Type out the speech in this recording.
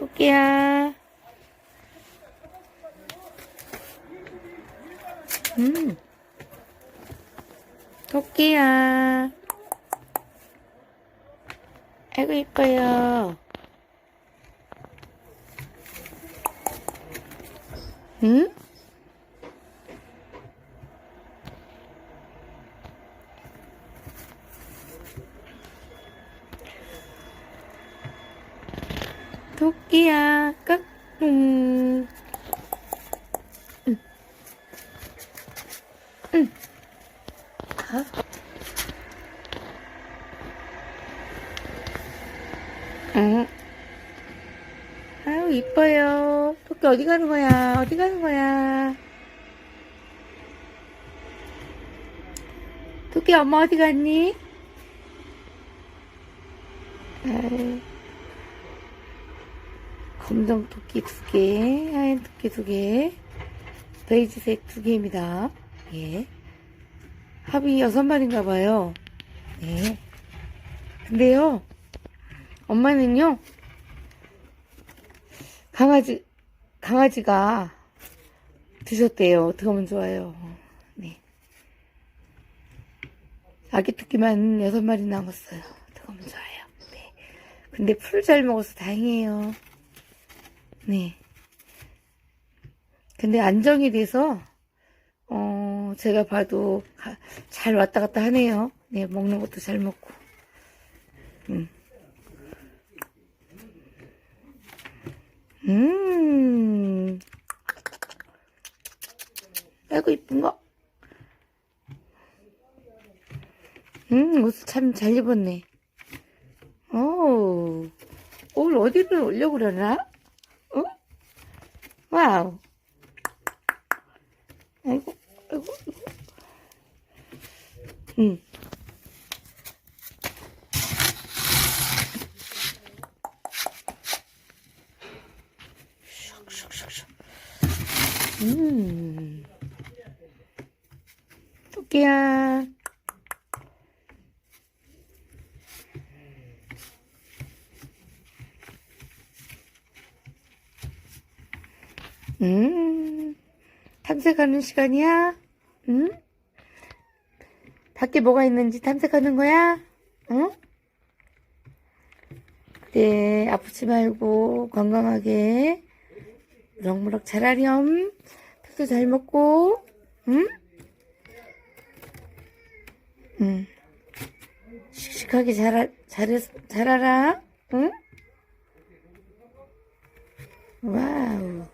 토끼야. 음. 토끼야. 아이고, 이뻐요. 응? 토끼야, 깍, 음. 응. 응. 아유, 이뻐요. 토끼 어디 가는 거야? 어디 가는 거야? 토끼 엄마 어디 갔니? 아유. 검정 토끼 두 개, 하얀 토끼 두 개, 베이지색 두 개입니다. 예. 합이 여섯 마리인가 봐요. 네. 근데요, 엄마는요, 강아지, 강아지가 드셨대요. 어떻게 하면 좋아요. 네. 아기 토끼만 여섯 마리 남았어요. 어떻게 하면 좋아요. 네. 근데 풀 잘 먹어서 다행이에요. 네. 근데 안정이 돼서, 어, 제가 봐도 가- 잘 왔다 갔다 하네요. 네, 먹는 것도 잘 먹고. 음. 음. 아이고, 이쁜 거. 음, 옷을 참 잘 입었네. 오, 오늘 어디를 오려고 그러나? 어? 와우. 아이고, 아이고, 아이고. 응. 슉슉슉슉. 음. 토끼야. 음. 탐색하는 시간이야? 응? 밖에 뭐가 있는지 탐색하는 거야? 응? 그래, 아프지 말고 건강하게 무럭무럭 자라렴. 밥도 잘 먹고, 응? 응. 씩씩하게 자라, 잘해, 자라라, 응? 와.